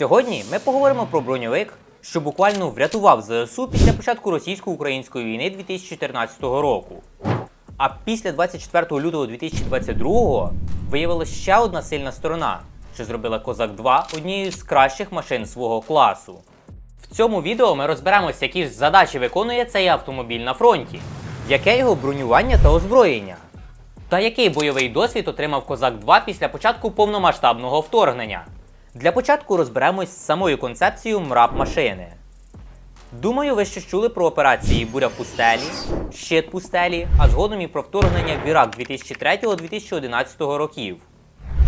Сьогодні ми поговоримо про броньовик, що буквально врятував ЗСУ після початку російсько-української війни 2014 року. А після 24 лютого 2022 виявилася ще одна сильна сторона, що зробила Козак 2 однією з кращих машин свого класу. В цьому відео ми розберемося, які ж задачі виконує цей автомобіль на фронті, яке його бронювання та озброєння, та який бойовий досвід отримав Козак 2 після початку повномасштабного вторгнення. Для початку розберемось з самою концепцією мрап машини. Думаю, ви ще чули про операції Буря в пустелі, Щит пустелі, а згодом і про вторгнення в Ірак 2003-2011 років.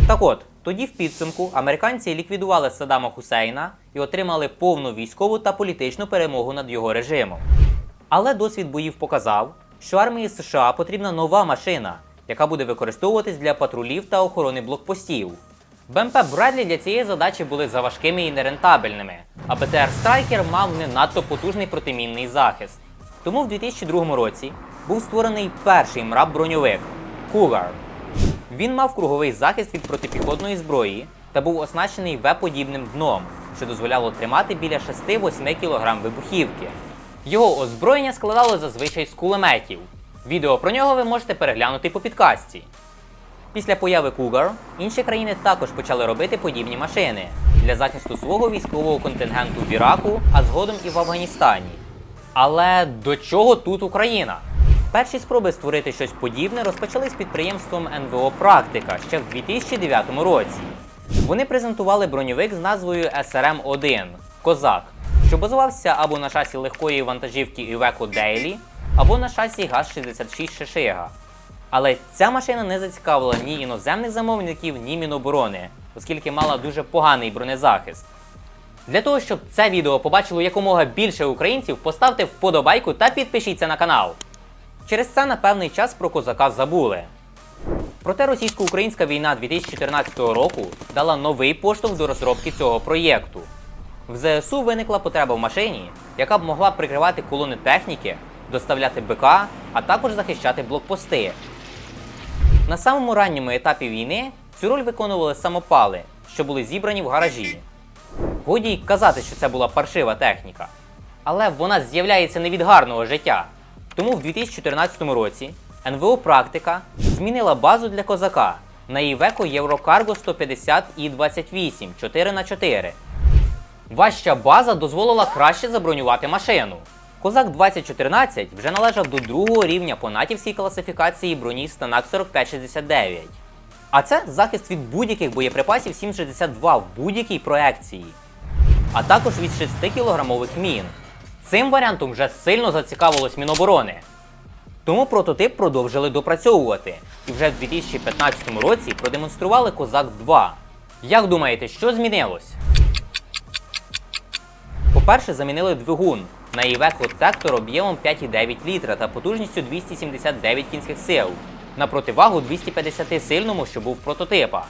Так от, тоді в підсумку американці ліквідували Саддама Хусейна і отримали повну військову та політичну перемогу над його режимом. Але досвід боїв показав, що армії США потрібна нова машина, яка буде використовуватись для патрулів та охорони блокпостів. БМП Бредлі для цієї задачі були заважкими і нерентабельними, а БТР Страйкер мав не надто потужний протимінний захист. Тому в 2002 році був створений перший мрап броньовик Cougar. Він мав круговий захист від протипіхотної зброї та був оснащений В-подібним дном, що дозволяло тримати біля 6-8 кг вибухівки. Його озброєння складало зазвичай з кулеметів. Відео про нього ви можете переглянути по підкасті. Після появи Cougar інші країни також почали робити подібні машини для захисту свого військового контингенту в Іраку, а згодом і в Афганістані. Але до чого тут Україна? Перші спроби створити щось подібне розпочали з підприємством НВО Практика ще в 2009 році. Вони презентували броньовик з назвою SRM-1 Козак, що базувався або на шасі легкої вантажівки Iveco Daily, або на шасі ГАЗ-66 Шишига. Але ця машина не зацікавила ні іноземних замовників, ні Міноборони, оскільки мала дуже поганий бронезахист. Для того, щоб це відео побачило якомога більше українців, поставте вподобайку та підпишіться на канал. Через це на певний час про козака забули. Проте російсько-українська війна 2014 року дала новий поштовх до розробки цього проєкту. В ЗСУ виникла потреба в машині, яка б могла прикривати колони техніки, доставляти БК, а також захищати блокпости. На самому ранньому етапі війни цю роль виконували самопали, що були зібрані в гаражі. Годі й казати, що це була паршива техніка. Але вона з'являється не від гарного життя. Тому в 2014 році НВО Практика змінила базу для козака на Iveco Єврокарго 150 і 28 4х4. Важча база дозволила краще забронювати машину. Козак 2014 вже належав до другого рівня по натівській класифікації броні Станак 4569. А це захист від будь-яких боєприпасів 762 в будь-якій проекції, а також від 6-кілограмових мін. Цим варіантом вже сильно зацікавилось Міноборони. Тому прототип продовжили допрацьовувати і вже в 2015 році продемонстрували Козак 2. Як думаєте, що змінилось? По-перше, замінили двигун на Iveco Tector об'ємом 5,9 літра та потужністю 279 кінських сил на противагу 250 сильному, що був прототипа.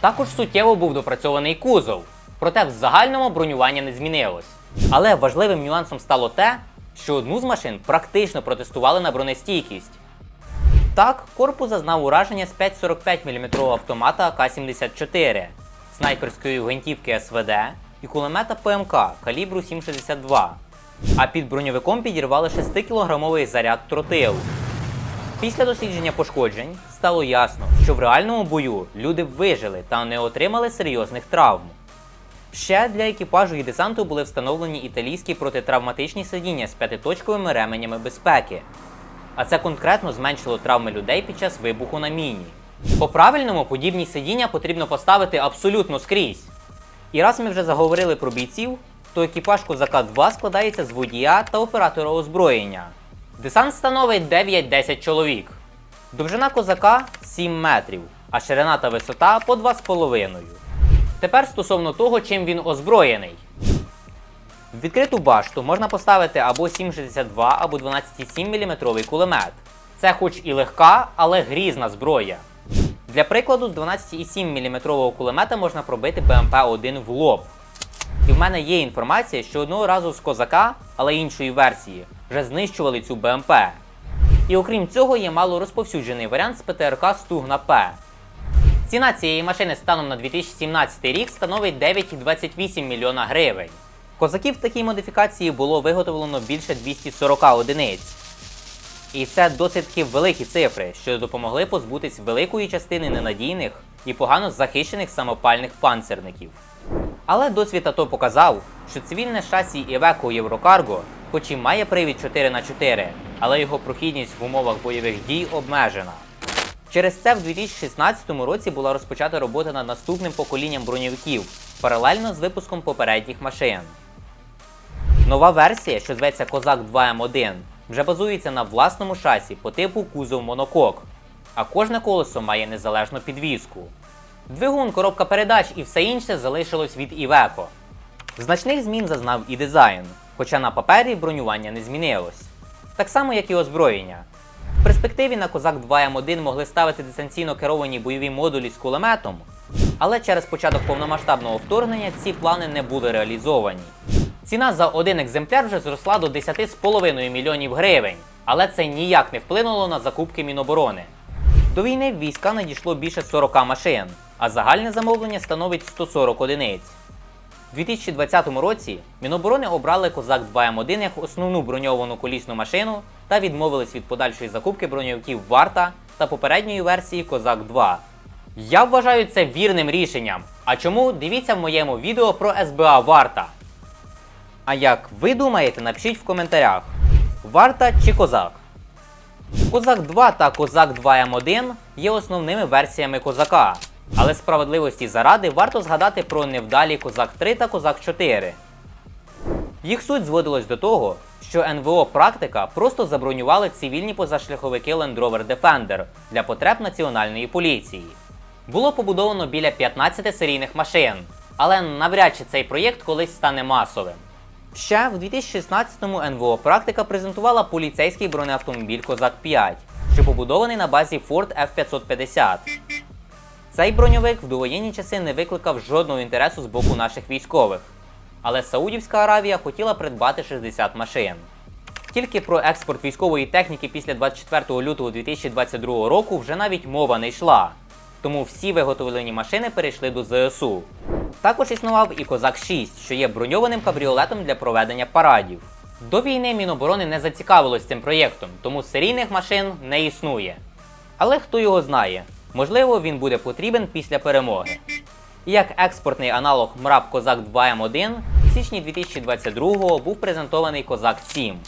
Також суттєво був допрацьований кузов, проте в загальному бронювання не змінилось. Але важливим нюансом стало те, що одну з машин практично протестували на бронестійкість. Так, корпус зазнав ураження з 5,45 мм автомата АК-74, снайперської гвинтівки СВД і кулемета ПМК калібру 7,62. А під броньовиком підірвали 6-кілограмовий заряд тротилу. Після дослідження пошкоджень стало ясно, що в реальному бою люди вижили та не отримали серйозних травм. Ще для екіпажу і десанту були встановлені італійські протитравматичні сидіння з п'ятиточковими ременями безпеки. А це конкретно зменшило травми людей під час вибуху на міні. По-правильному подібні сидіння потрібно поставити абсолютно скрізь. І раз ми вже заговорили про бійців, то екіпаж Козака 2 складається з водія та оператора озброєння. Десант становить 9-10 чоловік. Довжина козака 7 метрів, а ширина та висота по 2,5. Тепер стосовно того, чим він озброєний. В відкриту башту можна поставити або 7,62, або 12,7 мм кулемет. Це хоч і легка, але грізна зброя. Для прикладу, з 12,7 мм кулемета можна пробити БМП-1 в лоб. І в мене є інформація, що одного разу з козака, але іншої версії, вже знищували цю БМП. І окрім цього, є мало розповсюджений варіант з ПТРК Стугна П. Ціна цієї машини станом на 2017 рік становить 9,28 мільйона гривень. Козаків в такій модифікації було виготовлено більше 240 одиниць. І це досить таки великі цифри, що допомогли позбутись великої частини ненадійних і погано захищених самопальних панцерників. Але досвід АТО показав, що цивільне шасі Iveco Єврокарго, хоч і має привід 4х4, але його прохідність в умовах бойових дій обмежена. Через це в 2016 році була розпочата робота над наступним поколінням броньовиків паралельно з випуском попередніх машин. Нова версія, що зветься Козак 2М1, вже базується на власному шасі по типу кузов монокок, а кожне колесо має незалежну підвіску. Двигун, коробка передач і все інше залишилось від Iveco. Значних змін зазнав і дизайн, хоча на папері бронювання не змінилось. Так само, як і озброєння. В перспективі на Козак 2М1 могли ставити дистанційно керовані бойові модулі з кулеметом, але через початок повномасштабного вторгнення ці плани не були реалізовані. Ціна за один екземпляр вже зросла до 10,5 мільйонів гривень, але це ніяк не вплинуло на закупки Міноборони. До війни в війська надійшло більше 40 машин, а загальне замовлення становить 140 одиниць. У 2020 році Міноборони обрали Козак 2М1 як основну броньовану колісну машину та відмовились від подальшої закупки броньовиків Варта та попередньої версії Козак 2. Я вважаю це вірним рішенням. А чому дивіться в моєму відео про СБА Варта. А як ви думаєте, напишіть в коментарях: Варта чи Козак? Козак 2 та Козак 2М1 є основними версіями Козака, але справедливості заради варто згадати про невдалі Козак 3 та Козак 4. Їх суть зводилась до того, що НВО практика просто забронювали цивільні позашляховики Land Rover Defender для потреб національної поліції. Було побудовано біля 15 серійних машин, але навряд чи цей проєкт колись стане масовим. Ще в 2016-му НВО практика презентувала поліцейський бронеавтомобіль Козак 5, що побудований на базі Ford F550. Цей броньовик в довоєнні часи не викликав жодного інтересу з боку наших військових. Але Саудівська Аравія хотіла придбати 60 машин. Тільки про експорт військової техніки після 24 лютого 2022 року вже навіть мова не йшла. Тому всі виготовлені машини перейшли до ЗСУ. Також існував і Козак 6, що є броньованим кабріолетом для проведення парадів. До війни Міноборони не зацікавилось цим проєктом, тому серійних машин не існує. Але хто його знає, можливо, він буде потрібен після перемоги. І Як експортний аналог МРАП Козак 2М1 в січні 2022-го був презентований Козак 7.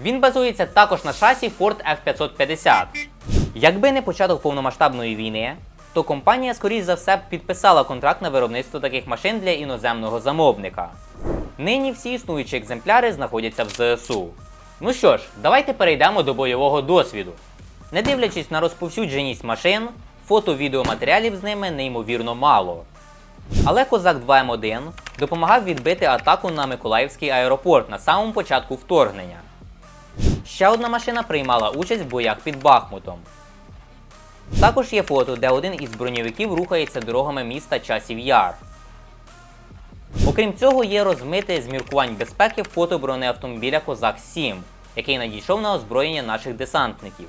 Він базується також на шасі Ford F550. Якби не початок повномасштабної війни, то компанія, скоріш за все, підписала контракт на виробництво таких машин для іноземного замовника. Нині всі існуючі екземпляри знаходяться в ЗСУ. Ну що ж, давайте перейдемо до бойового досвіду. Не дивлячись на розповсюдженість машин, фото-відеоматеріалів з ними неймовірно мало. Але Козак 2М1 допомагав відбити атаку на Миколаївський аеропорт на самому початку вторгнення. Ще одна машина приймала участь в боях під Бахмутом. Також є фото, де один із броньовиків рухається дорогами міста Часів Яр. Окрім цього, є розмите з міркувань безпеки фото бронеавтомобіля Козак 7, який надійшов на озброєння наших десантників.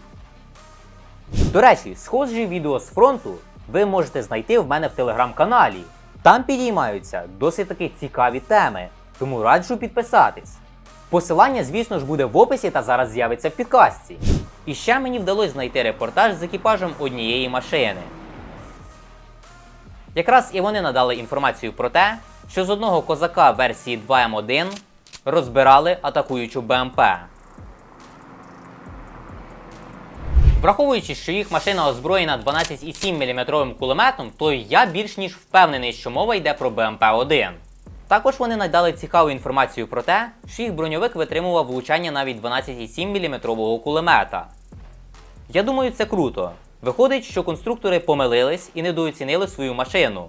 До речі, схожі відео з фронту ви можете знайти в мене в телеграм-каналі. Там підіймаються досить таки цікаві теми, тому раджу підписатись. Посилання, звісно ж, буде в описі та зараз з'явиться в підкасті. І ще мені вдалося знайти репортаж з екіпажем однієї машини. Якраз і вони надали інформацію про те, що з одного козака версії 2М1 розбирали атакуючу БМП. Враховуючи, що їх машина озброєна 12,7 мм кулеметом, то я більш ніж впевнений, що мова йде про БМП-1. Також вони надали цікаву інформацію про те, що їх броньовик витримував влучання навіть 12,7 мм кулемета. Я думаю, це круто. Виходить, що конструктори помилились і недооцінили свою машину.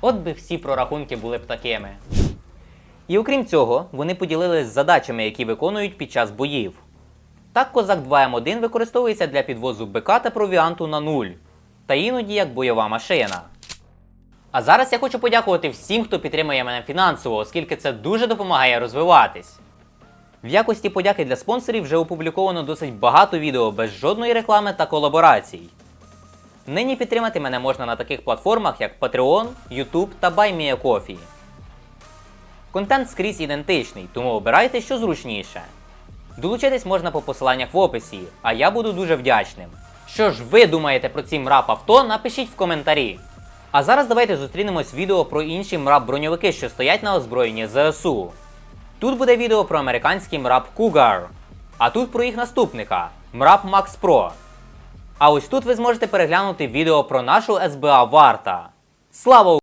От би всі прорахунки були б такими. І окрім цього, вони поділились задачами, які виконують під час боїв. Так Козак 2М1 використовується для підвозу БК та провіанту на нуль, та іноді як бойова машина. А зараз я хочу подякувати всім, хто підтримує мене фінансово, оскільки це дуже допомагає розвиватись. В якості подяки для спонсорів вже опубліковано досить багато відео без жодної реклами та колаборацій. Нині підтримати мене можна на таких платформах, як Patreon, YouTube та BuyMeACoffee. Контент скрізь ідентичний, тому обирайте, що зручніше. Долучитись можна по посиланнях в описі, а я буду дуже вдячним. Що ж ви думаєте про ці мрап авто, напишіть в коментарі. А зараз давайте зустрінемось відео про інші мрап броньовики, що стоять на озброєнні ЗСУ. Тут буде відео про американський мраб Cougar, а тут про їх наступника мраб Max Pro. А ось тут ви зможете переглянути відео про нашу СБА Варта. Слава